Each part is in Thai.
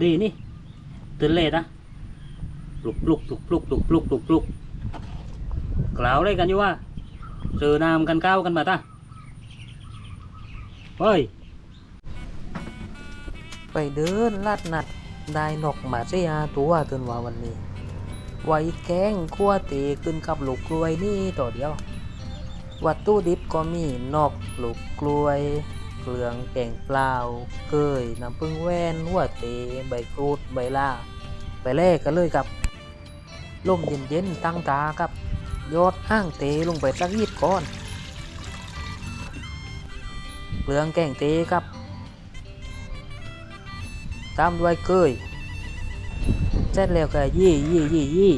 ดีนี่ตื่นเลยนะปลุกปลุกปลุกปลุกปลุกปลุกปลุกปลุกกล่าวอะไรกันอยู่ว่าเจอนามกันก้าวกันมาตาเฮ้ยไปเดินลาดนัดได้นกมาเสียตัวตื่นว่าวันนี้ ไว้แกงขั้วเตขึ้นกับลูกกล้วยนี่ต่อเดียว วัตถุดิบก็มีนกลูกกล้วย เกลืองแกงเปล่าเคยน้ำผึ้งแว่นหัวเตใบกรูดใบล่าไปแลกกันเลยครับลมเย็นๆตั้งตาครับ ยอดห้างเตลงไปสักยีดก่อนเกลืองแกงเตครับ ตามด้วยเกยเสร็จแล้วก็ยี่ยี่ยี่ยี่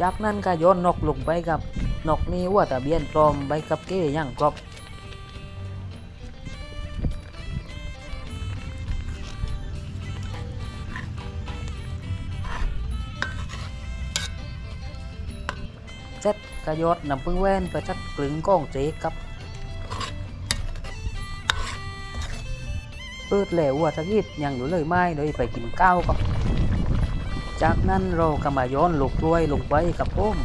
จากนั้นก็โยนนกลงไปกับนกนี้ว่าตะเบียนปลอมใบกับเก้ย่างกรอบ เสร็จก็โยนน้ำพึ่งแว่นไปจัดกลึงก้องเจ๊กับเปิดแล้วว่าสักนิดยังอยู่เลยไม่เลยไปกินข้าวก็จากนั้นเราก็มาย้อนลูกกล้วยลงไปกับพุ่ม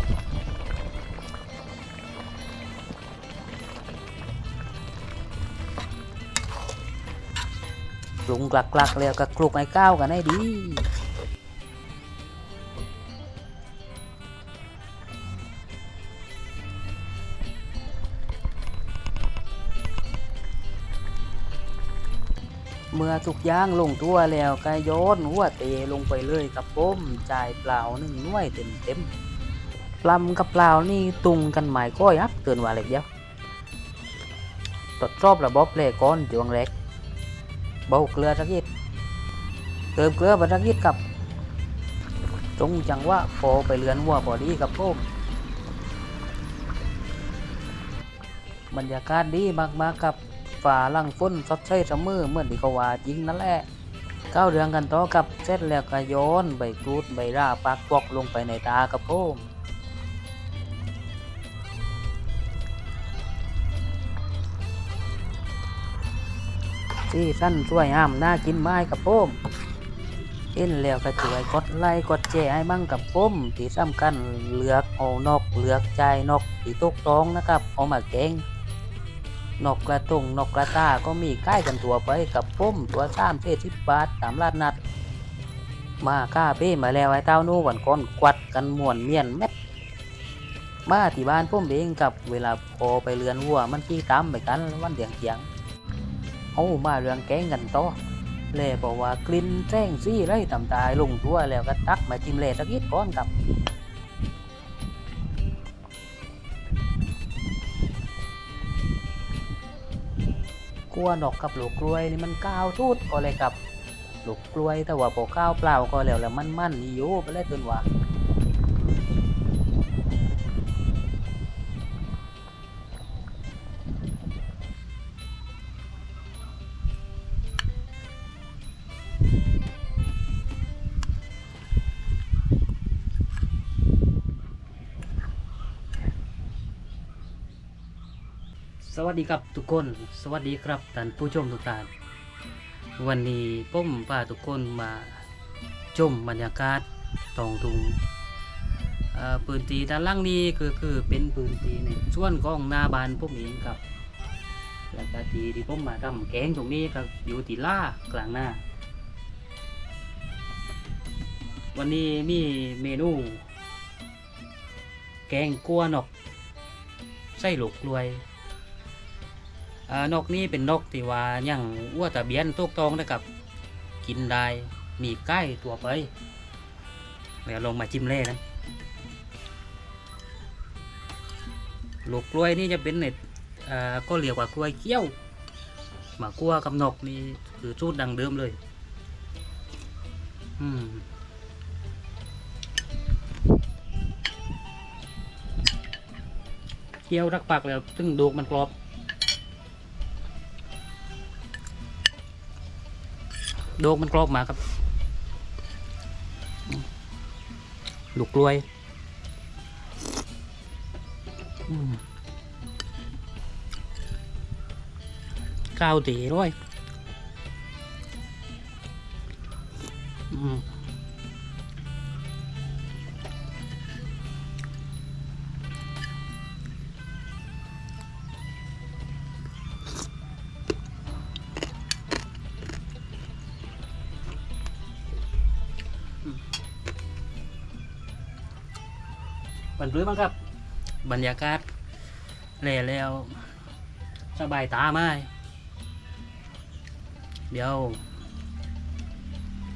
ปรุงกลักๆแล้วก็คลุกไอ้ก้าวกันให้ดี เมื่อทุกย่างลงตัวแล้วก็โยนหัวเตลงไปเลยกับผมจ่ายเปล่าหนึ่งน่วยเต็มเต็มๆปลำกับเปล่านี่ตุงกันหมายก้อยอับเตือนว่าเล็กเดียวตรวจสอบระบบเลก้อนจวงเล็กเบาเกลือสักนิดเติมเกลือไปสักนิดกับจงจังว่าพอไปเลือนหัวพอดีกับผมบรรยากาศดีมากๆครับ ฝ่าลังฝนสดใสเสมอเหมือนที่เขาว่าจริงนั่นแหละก้าวเรืองกันต่อกับเสร็จแล้วก็โยนใบกรูดใบราปักปอกลงไปในตากระโพมที่สั้นช่วยห้ามน่ากินไม้กับโพมเห็นแล้วก็ช่วยกดไลค์กดแชร์ให้มั่งกับผมที่สำคัญเลือกเอานกเลือกใจนกที่ตกท้องนะครับเอามาแกง นกกระตุงนกกระตาก็มีใกล้กันตัวไปกับผมตัวสามเศษสิบบาทตามลาดนัด มาค่าเป้มาแล้วไอ้เต้านู่วันก่อนกวัดกันม่วนเมียนแม็ดมาที่บ้านผมเองกับเวลาพอไปเรือนวัวมันขี้ตามไปกันวันเดียงเถียงเอามาเรื่องแกงกันต่อเลยบอกว่ากลิ่นแจ้งซี่ไรต่ำตายลงตัวแล้วก็ตักมาจิ้มเล่สักนิดก่อนกับ กลัวนกกับลูกกล้วยนี่มันก้าวทุดก็เลยกับลูกกล้วยแต่ว่าปอก้าวเปล่าก็แล้วแล้วมันมันอยู่ไปเลยจนว่า สวัสดีครับทุกคน สวัสดีครับท่านผู้ชมทุกท่าน วันนี้ผมพาทุกคนมาชมบรรยากาศตองทุงเอ่อพื้นที่ด้านล่างนี้คือคือเป็นพื้นที่ในส่วนของหนาบานผมเองครับแล้วก็ที่ที่ผมมาทำแกงตรงนี้ก็อยู่ที่ล่ากลางหน้า วันนี้มีเมนู แกงกัวนกไส้ลูกกล้วย นกนี้เป็นนกที่ว่ายังอ้วตะเบียนตุกตองนะครับ กินได้มีใกล้ตัวไปเดี๋ยวลงมาจิ้มเล่กันลูกกล้วยนี่จะเป็นเน็ตก็เรียวกว่ากล้วยเกี้ยวหมากลัวกับนกนี่คือสูตรดังเดิมเลย อืมเคี่ยวรักปักแล้วซึ่งดูกมันกรอบ โดกมันกรอบมาครับ ลูกกล้วยข้าวตีด้วย บันปลื้มบ้างครับ บรรยากาศแล่แล้ว สบายตาไหมเดี๋ยว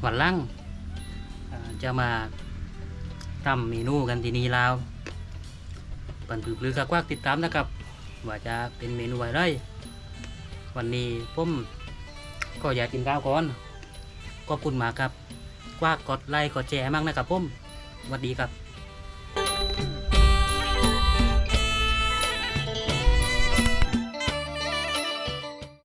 วันหลังอ่าจะมาทำเมนูกันที่นี่แล้วปันผือปลือกกวักติดตามนะครับ ว่าจะเป็นเมนูอะไรวันนี้ผมก็อยากกินข้าวก่อนขอบคุณมากครับกวากกดไลค์กดแชร์มั่งนะครับผมสวัสดีครับ